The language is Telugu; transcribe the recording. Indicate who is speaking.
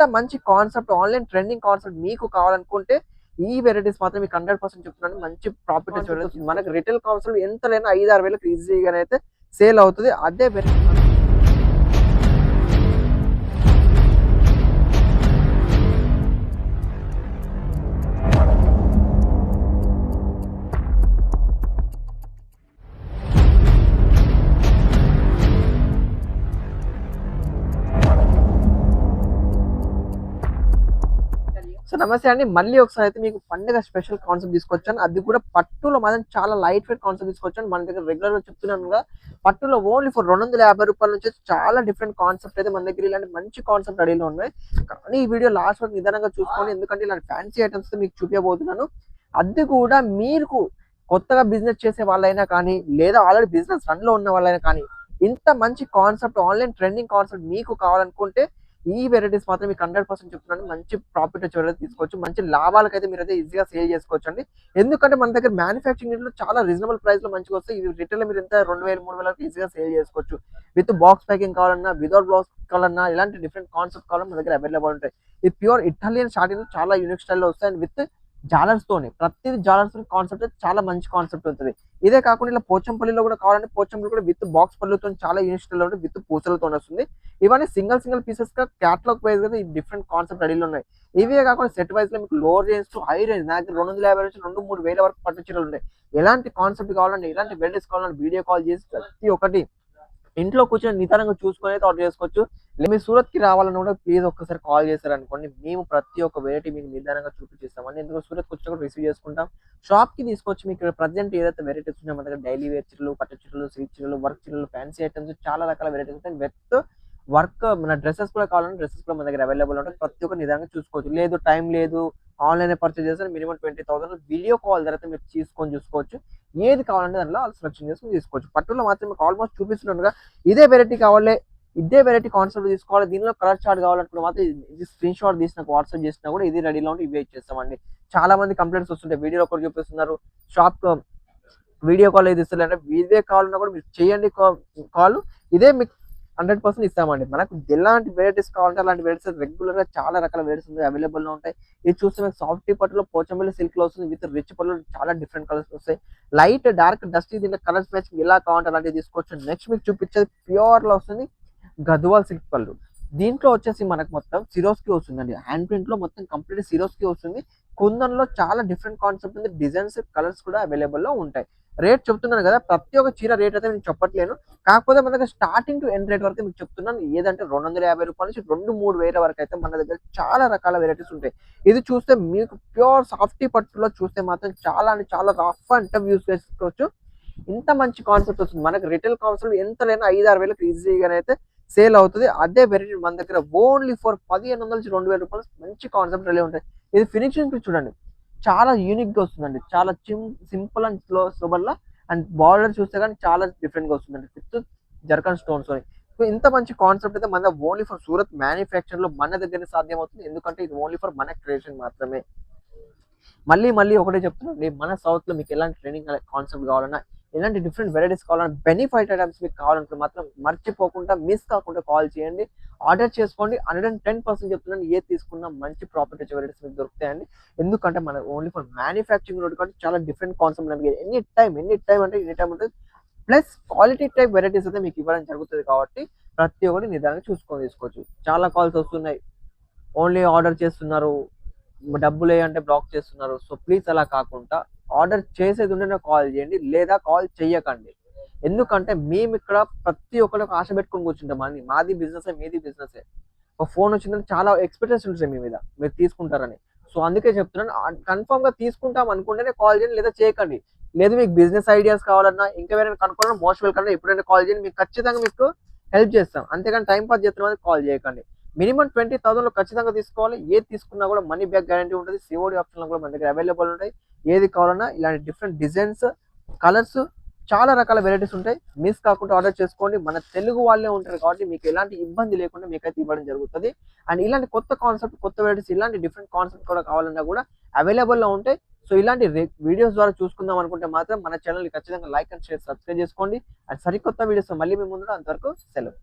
Speaker 1: ఇంత మంచి కాన్సెప్ట్ ఆన్లైన్ ట్రెండింగ్ కాన్సెప్ట్ మీకు కావాలనుకుంటే ఈ వెరైటీస్ మాత్రం మీకు హండ్రెడ్ పర్సెంట్ చెప్తున్నాను. మంచి ప్రాఫిట్ మనకి రిటైల్ కాన్సెప్ట్ ఎంత లేనా ఐదు ఆరు వేలకు ఈజీగా అయితే సేల్ అవుతుంది. అదే వెరైటీ సో నమస్తే అండి. మళ్ళీ ఒకసారి అయితే మీకు పండుగ స్పెషల్ కాన్సెప్ట్ తీసుకొచ్చాను. అది కూడా పట్టులో మాత్రం చాలా లైట్ వెయిట్ కాన్సెప్ట్ తీసుకొచ్చాను. మన దగ్గర రెగ్యులర్గా చెప్తున్నాను కదా. పట్టులో ఓన్లీ ఫర్ రెండు వందల యాభై రూపాయల నుంచి చాలా డిఫరెంట్ కాన్సెప్ట్ అయితే మన దగ్గర ఇలాంటి మంచి కాన్సెప్ట్ రెడీలో ఉన్నాయి. కానీ ఈ వీడియో లాస్ట్ వరకు నిదానంగా చూసుకోండి. ఎందుకంటే ఇలాంటి ఫ్యాన్సీ ఐటమ్స్ మీకు చూపించబోతున్నాను. అది కూడా మీకు కొత్తగా బిజినెస్ చేసే వాళ్ళైనా కానీ లేదా ఆల్రెడీ బిజినెస్ రన్లో ఉన్న వాళ్ళైనా కానీ ఇంత మంచి కాన్సెప్ట్ ఆన్లైన్ ట్రెండింగ్ కాన్సెప్ట్ మీకు కావాలనుకుంటే ఈ వెరైటీస్ మాత్రం మీకు హండ్రెడ్ పర్సెంట్ చెప్తున్నాను. మంచి ప్రాఫిట్ వచ్చే తీసుకోవచ్చు. మంచి లాభాలకైతే మీరు అయితే ఈజీగా సేల్ చేసుకోవచ్చు అండి ఎందుకంటే మన దగ్గర మ్యానుఫ్యాక్చరింగ్లో చాలా రీజనబుల్ ప్రైస్లో మంచిగా వస్తాయి. ఇవి రిటైల్ మీరు ఎంత రెండు వేలు మూడు వేలకు ఈజీగా సేల్ చేసుకోవచ్చు. విత్ బాక్స్ ప్యాకింగ్ కావాలన్నా వితౌట్ బాక్స్ కావాలన్నా ఇలాంటి డిఫరెంట్ కాన్సెప్ట్ కావాలన్నా మన దగ్గర అవైలబుల్ ఉంటాయి. ఇది ప్యూర్ ఇటాలియన్ స్టార్టింగ్ చాలా యూనిక్ స్టైల్లో వస్తాయి. అండ్ విత్ జాలర్స్ తోని. ప్రతిది జాలర్స్ కాన్సెప్ట్ చాలా మంచి కాన్సెప్ట్ ఉంటుంది. ఇదే కాకుండా ఇలా పోచంపల్లిలో కూడా కావాలంటే పోచంపల్లి కూడా విత్ బాక్స్ పళ్ళుతో చాలా యూనిక్ విత్ పూసలతో వస్తుంది. ఇవన్నీ సింగిల్ సింగిల్ పీసెస్గా క్యాటలాగ్ వైజ్గా డిఫరెంట్ కాన్సెప్ట్ రెడీలో ఉన్నాయి. ఇవే కాకుండా సెట్ వైజ్లో మీకు lower range to high range నాకు రెండు వందల యాభై నుంచి రెండు మూడు వేల వరకు పట్టు చీరలు ఉన్నాయి. ఎలాంటి కాన్సెప్ట్ కావాలంటే ఎలాంటి వెరైటీస్ కావాలంటే వీడియో కాల్ చేసి ప్రతి ఒక్కటి ఇంట్లో కూర్చొని నిదానంగా చూసుకొని అయితే ఆర్డర్ చేసుకోవచ్చు. లేదు మీరు సూరత్కి రావాలని కూడా ప్లీజ్ ఒక్కసారి కాల్ చేశారు అనుకోండి. మేము ప్రతి ఒక్క వెరైటీ మీకు నిదానంగా చూపించేస్తామండి. ఎందుకంటే సూరత్ వచ్చి కూడా రిసీవ్ చేసుకుంటాం. షాప్కి తీసుకొచ్చి మీకు ప్రజెంట్ ఏదైతే వెరైటీస్ ఉన్నాయో మన దగ్గర డైలీ వేర్ చీరలు పట్టు చీరలు సిల్క్ చీరలు వర్క్ చీరలు ఫ్యాన్సీ ఐటమ్స్ చాలా రకాల వెరైటీస్ ఉంటాయి. విత్ వర్క్ మన డ్రెస్సెస్ కూడా కావాలంటే డ్రెస్సెస్ కూడా మన దగ్గర అవైలబుల్ ఉంటాయి. ప్రతి ఒక్క నిదానంగా చూసుకోవచ్చు. లేదు టైం లేదు ఆన్లైన్ పర్చేజ్ చేస్తే minimum twenty thousand video call తర్వాత మీరు తీసుకొని చూసుకోవచ్చు. ఏది కావాలంటే దానిలో సెలెక్షన్ చేసుకొని తీసుకోవచ్చు. పట్టులో మాత్రం మీకు ఆల్మోస్ట్ చూపిస్తుండగా ఇదే వెరైటీ కావాలి ఇదే వెరైటీ కాన్సెప్ట్ తీసుకోవాలి దీనిలో కలర్ చార్ట్ కావాలనుకున్న మాత్రం ఇది స్క్రీన్ షాట్ తీసిన వాట్సాప్ చేసినా కూడా ఇది రెడీలో ఉంటే ఇవే ఇచ్చేస్తామండి. చాలా మంది కంప్లైంట్స్ వస్తుంటాయి వీడియోలో ఒకరు చూపిస్తున్నారు షాప్ వీడియో కాల్ ఏది ఇస్తారు ఇదే ఉన్నా కూడా మీరు చేయండి కాల్ ఇదే మీకు హండ్రెడ్ పర్సెంట్ ఇస్తామండి. మనకు ఎలాంటి వెరైటీస్ కావాలంటే అలాంటి వెరైటీస్ రెగ్యులర్గా చాలా రకాల వెరైటీస్ అవైలబుల్లో ఉంటాయి. ఇది చూస్తే మీకు సాఫ్ట్ పట్టులో పోచంపల్లి సిల్క్లో వస్తుంది విత్ రిచ్ పట్టులో చాలా డిఫరెంట్ కలర్స్ వస్తాయి. లైట్ డార్క్ డస్ట్ దీంట్లో కలర్స్ మ్యాచింగ్ ఎలా కావాలంటే అలాంటివి తీసుకోవచ్చు. నెక్స్ట్ మీకు చూపించేది ప్యూర్లో వస్తుంది గద్వాల్ సిల్క్ పళ్ళు. దీంట్లో వచ్చేసి మనకు మొత్తం సిరోస్కి వస్తుందండి. హ్యాండ్ ప్రింట్లో మొత్తం కంప్లీట్ సిరోస్కి వస్తుంది. కుందన్లో చాలా డిఫరెంట్ కాన్సెప్ట్ ఉంది. డిజైన్స్ కలర్స్ కూడా అవైలబుల్లో ఉంటాయి. రేట్ చెప్తున్నాను కదా ప్రతి ఒక్క చీర రేట్ అయితే నేను చెప్పట్లేను. కాకపోతే మన దగ్గర స్టార్టింగ్ టు ఎండ్ రేట్ వరకు మీకు చెప్తున్నాను. ఏదంటే రెండు వందల యాభై రూపాయల నుంచి రెండు మూడు వేల వరకు అయితే మన దగ్గర చాలా రకాల వెరైటీస్ ఉంటాయి. ఇది చూస్తే మీకు ప్యూర్ సాఫ్టీ పట్టులో చూస్తే మాత్రం చాలా అంటే చాలా రఫ్ అండ్ యూస్ చేసుకోవచ్చు. ఇంత మంచి కాన్సెప్ట్ వస్తుంది. మనకి రిటైల్ కాన్సెప్ట్ ఎంత లేనా ఐదు ఆరు వేలకు ఈజీగా అయితే సేల్ అవుతుంది. అదే వెరైటీ మన దగ్గర ఓన్లీ ఫర్ పదిహేను వందల నుంచి రెండు వేల రూపాయలు మంచి కాన్సెప్ట్ రెడీ ఉంటాయి. ఇది ఫినిషింగ్ చూడండి. చాలా యూనిక్గా వస్తుందండి. చాలా చిమ్ సింపుల్ అండ్ స్లో స్లో వల్ల అండ్ బార్డర్ చూస్తే కానీ చాలా డిఫరెంట్గా వస్తుందండి. ఫిఫ్త్ జర్కన్ స్టోన్స్ సో ఇంత మంచి కాన్సెప్ట్ అయితే మన ఓన్లీ ఫర్ సూరత్ మ్యానుఫ్యాక్చర్లో మన దగ్గర సాధ్యం అవుతుంది ఎందుకంటే ఇది ఓన్లీ ఫర్ మన క్రియేషన్ మాత్రమే. మళ్ళీ మళ్ళీ ఒకటే చెప్తున్నాండి మన సౌత్లో మీకు ఎలాంటి ట్రైనింగ్ కాన్సెప్ట్ కావాలన్నా ఎలాంటి డిఫరెంట్ వెరైటీస్ కావాలన్నా బెనిఫిట్ ఐటమ్స్ మీకు కావాలంటే మాత్రం మర్చిపోకుండా మిస్ కాకుండా కాల్ చేయండి. ఆర్డర్ చేసుకోండి. హండ్రెడ్ అండ్ టెన్ పర్సెంట్ చెప్తున్నాను. ఏ తీసుకున్నా మంచి ప్రాపర్టీ వెరైటీస్ మీకు దొరుకుతాయండి. ఎందుకంటే మన ఓన్లీ ఫర్ మ్యానుఫ్యాక్చరింగ్ రోడ్ కాబట్టి చాలా డిఫరెంట్ కాన్సెప్ట్ అనేది ఎనీ టైం ఎనీ టైం అంటే ఎనీ టైం ఉంటుంది ప్లస్ క్వాలిటీ టైప్ వెరైటీస్ అయితే మీకు ఇవ్వడం జరుగుతుంది కాబట్టి ప్రతి ఒక్కటి నిదానంగా చూసుకొని తీసుకోవచ్చు. చాలా కాల్స్ వస్తున్నాయి. ఓన్లీ ఆర్డర్ చేస్తున్నారు. డబ్బులు అంటే బ్లాక్ చేస్తున్నారు. సో ప్లీజ్ అలా కాకుండా ఆర్డర్ చేసేది ఉంటేనే కాల్ చేయండి. లేదా కాల్ చెయ్యకండి ఎందుకంటే మేము ఇక్కడ ప్రతి ఒక్కరు ఆశ పెట్టుకొని కూర్చుంటాం. అని మాది బిజినెస్ మీది బిజినెస్ ఒక ఫోన్ వచ్చిందని చాలా ఎక్స్పెక్టేషన్ ఉంటుంది మీ మీద. మీరు తీసుకుంటారని. సో అందుకే చెప్తున్నాను కన్ఫర్మ్గా తీసుకుంటాం అనుకుంటేనే కాల్ చేయండి లేదా చేయకండి. లేదు మీకు బిజినెస్ ఐడియాస్ కావాలన్నా ఇంకా వేరే కనుక్కోవాలన్నా మోస్ట్ వెల్కమ్ ఎప్పుడైనా కాల్ చేయండి. మీకు ఖచ్చితంగా మీకు హెల్ప్ చేస్తాం. అంతేకాని టైం పాస్ చేస్తున్న కాల్ చేయకండి. మినిమం ట్వంటీ థౌసండ్లో ఖచ్చితంగా తీసుకోవాలి. ఏది తీసుకున్నా కూడా మనీ బ్యాక్ గ్యారంటీ ఉంటుంది. సిఓడి ఆప్షన్ కూడా మన దగ్గర అవైలబుల్ ఉంటాయి. ఏది కావాలన్నా ఇలాంటి డిఫరెంట్ డిజైన్స్ కలర్స్ చాలా రకాల వెరైటీస్ ఉంటాయి. మిస్ కాకుండా ఆర్డర్ చేసుకోండి. మన తెలుగు వాళ్ళే ఉంటారు కాబట్టి మీకు ఎలాంటి ఇబ్బంది లేకుండా మీకైతే ఇవ్వడం జరుగుతుంది. అండ్ ఇలాంటి కొత్త కాన్సెప్ట్ కొత్త వెరైటీస్ ఇలాంటి డిఫరెంట్ కాన్సెప్ట్ కూడా కావాలన్నా కూడా అవైలబుల్లో ఉంటాయి. సో ఇలాంటి వీడియోస్ ద్వారా చూసుకుందాం అనుకుంటే మాత్రం మన ఛానల్ని ఖచ్చితంగా లైక్ అండ్ షేర్ సబ్స్క్రైబ్ చేసుకోండి. అండ్ సరికొత్త వీడియోస్ మళ్ళీ మేము ముందు అంతవరకు సెలవు.